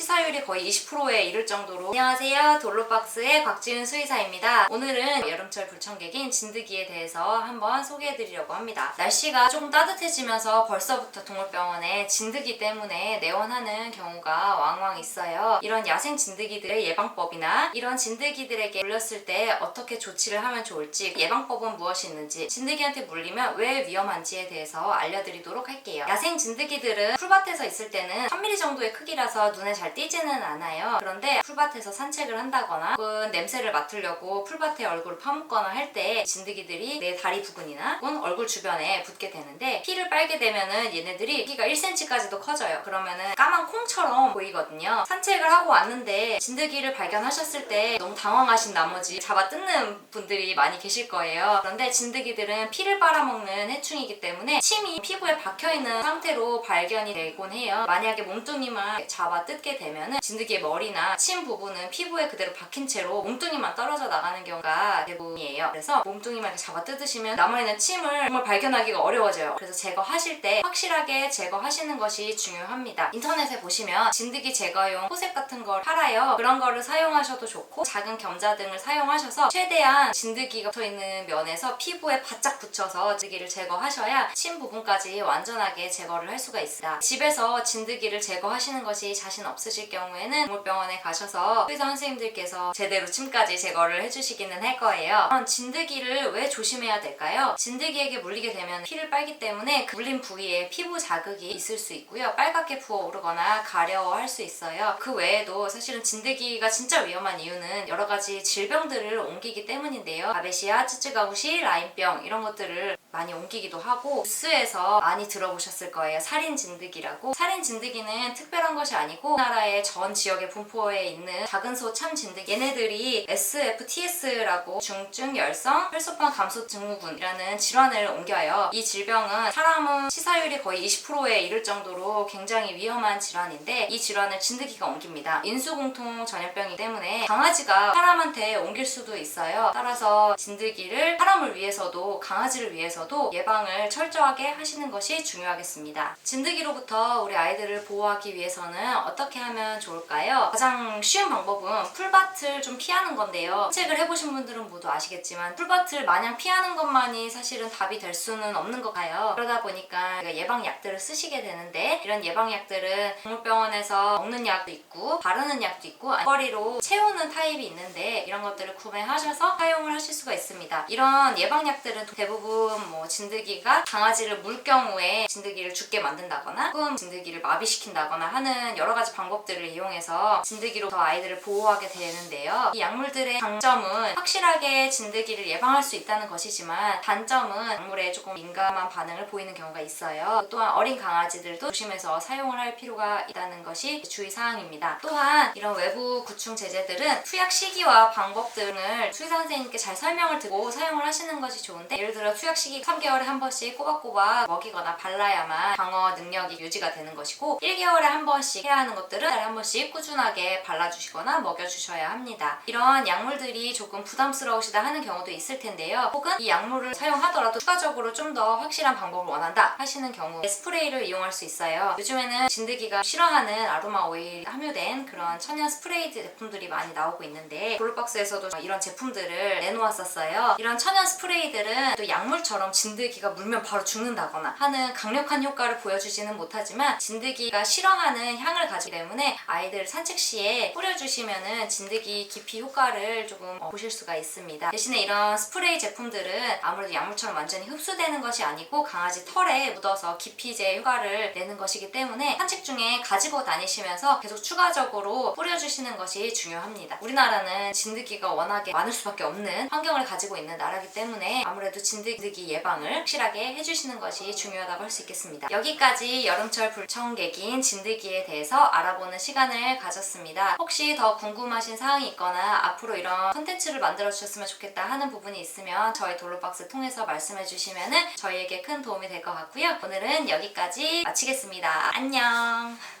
치사율이 거의 20%에 이를 정도로. 안녕하세요. 돌로박스의 곽지은 수의사입니다. 오늘은 여름철 불청객인 진드기에 대해서 한번 소개해드리려고 합니다. 날씨가 조금 따뜻해지면서 벌써부터 동물병원에 진드기 때문에 내원하는 경우가 왕왕 있어요. 이런 야생 진드기들의 예방법이나 이런 진드기들에게 물렸을 때 어떻게 조치를 하면 좋을지 예방법은 무엇이 있는지 진드기한테 물리면 왜 위험한지에 대해서 알려드리도록 할게요. 야생 진드기들은 풀밭에서 있을 때는 3mm 정도의 크기라서 눈에 잘 띄지는 않아요. 그런데 풀밭에서 산책을 한다거나 혹은 냄새를 맡으려고 풀밭에 얼굴을 파묻거나 할 때 진드기들이 내 다리 부근이나 혹은 얼굴 주변에 붙게 되는데 피를 빨게 되면은 얘네들이 키가 1cm까지도 커져요. 그러면은 까만 콩처럼 보이거든요. 산책을 하고 왔는데 진드기를 발견하셨을 때 너무 당황하신 나머지 잡아 뜯는 분들이 많이 계실 거예요. 그런데 진드기들은 피를 빨아먹는 해충이기 때문에 침이 피부에 박혀 있는 상태로 발견이 되곤 해요. 만약에 몸뚱이만 잡아 뜯게 되면은 진드기의 머리나 침 부분은 피부에 그대로 박힌 채로 몸뚱이만 떨어져 나가는 경우가 대부분이에요. 그래서 몸뚱이만 잡아 뜯으시면 남아있는 침을 정말 발견하기가 어려워져요. 그래서 제거하실 때 확실하게 제거하시는 것이 중요합니다. 인터넷에 보시면 진드기 제거용 포셉 같은 걸 팔아요. 그런 거를 사용하셔도 좋고 작은 겸자 등을 사용하셔서 최대한 진드기가 붙어 있는 면에서 피부에 바짝 붙여서 진드기를 제거하셔야 침 부분까지 완전하게 제거를 할 수가 있습니다. 집에서 진드기를 제거하시는 것이 자신 없 으실 경우에는 동물병원에 가셔서 의사 선생님들께서 제대로 침까지 제거를 해주시기는 할 거예요. 진드기를 왜 조심해야 될까요? 진드기에게 물리게 되면 피를 빨기 때문에 그 물린 부위에 피부 자극이 있을 수 있고요. 빨갛게 부어오르거나 가려워할 수 있어요. 그 외에도 사실은 진드기가 진짜 위험한 이유는 여러 가지 질병들을 옮기기 때문인데요. 바베시아, 츠츠가우시, 라인병 이런 것들을 많이 옮기기도 하고 뉴스에서 많이 들어보셨을 거예요. 살인 진드기라고. 살인 진드기는 특별한 것이 아니고 우리나라의 전 지역에 분포해 있는 작은 소 참 진드기. 얘네들이 SFTS라고 중증 열성 혈소판 감소 증후군이라는 질환을 옮겨요. 이 질병은 사람은 치사율이 거의 20%에 이를 정도로 굉장히 위험한 질환인데 이 질환을 진드기가 옮깁니다. 인수공통 전염병이기 때문에 강아지가 사람한테 옮길 수도 있어요. 따라서 진드기를 사람을 위해서도 강아지를 위해서 도 예방을 철저하게 하시는 것이 중요하겠습니다. 진드기로부터 우리 아이들을 보호하기 위해서는 어떻게 하면 좋을까요? 가장 쉬운 방법은 풀밭을 좀 피하는 건데요. 산책을 해보신 분들은 모두 아시겠지만 풀밭을 마냥 피하는 것만이 사실은 답이 될 수는 없는 것 같아요. 그러다 보니까 예방약들을 쓰시게 되는데 이런 예방약들은 동물병원에서 먹는 약도 있고 바르는 약도 있고 거리로 채우는 타입이 있는데 이런 것들을 구매하셔서 사용을 하실 수가 있습니다. 이런 예방약들은 대부분 뭐 진드기가 강아지를 물 경우에 진드기를 죽게 만든다거나 혹은 진드기를 마비시킨다거나 하는 여러 가지 방법들을 이용해서 진드기로부터 아이들을 보호하게 되는데요. 이 약물들의 장점은 확실하게 진드기를 예방할 수 있다는 것이지만 단점은 약물에 조금 민감한 반응을 보이는 경우가 있어요. 또한 어린 강아지들도 조심해서 사용을 할 필요가 있다는 것이 주의사항입니다. 또한 이런 외부 구충 제제 들은 투약 시기와 방법 등을 수의사 선생님께 잘 설명을 듣고 사용을 하시는 것이 좋은데 예를 들어 투약 시기 3개월에 한 번씩 꼬박꼬박 먹이거나 발라야만 방어 능력이 유지가 되는 것이고 1개월에 한 번씩 해야 하는 것들은 한 번씩 꾸준하게 발라주시거나 먹여주셔야 합니다. 이런 약물들이 조금 부담스러우시다 하는 경우도 있을 텐데요. 혹은 이 약물을 사용하더라도 추가적으로 좀 더 확실한 방법을 원한다 하시는 경우에 스프레이를 이용할 수 있어요. 요즘에는 진드기가 싫어하는 아로마 오일 함유된 그런 천연 스프레이 제품들이 많이 나오고 있는데 블루박스에서도 이런 제품들을 내놓았었어요. 이런 천연 스프레이들은 또 약물처럼 진드기가 물면 바로 죽는다거나 하는 강력한 효과를 보여주지는 못하지만 진드기가 싫어하는 향을 가지기 때문에 아이들 산책 시에 뿌려주시면은 진드기 기피 효과를 조금 어, 보실 수가 있습니다. 대신에 이런 스프레이 제품들은 아무래도 약물처럼 완전히 흡수되는 것이 아니고 강아지 털에 묻어서 기피제 효과를 내는 것이기 때문에 산책 중에 가지고 다니시면서 계속 추가적으로 뿌려주시는 것이 중요합니다. 우리나라는 진드기가 워낙에 많을 수밖에 없는 환경을 가지고 있는 나라기 때문에 아무래도 진드기 예방을 확실하게 해주시는 것이 중요하다고 할 수 있겠습니다. 여기까지 여름철 불청객인 진드기에 대해서 알아보는 시간을 가졌습니다. 혹시 더 궁금하신 사항이 있거나 앞으로 이런 컨텐츠를 만들어 주셨으면 좋겠다 하는 부분이 있으면 저희 돌로박스 통해서 말씀해 주시면 저희에게 큰 도움이 될 것 같고요. 오늘은 여기까지 마치겠습니다. 안녕!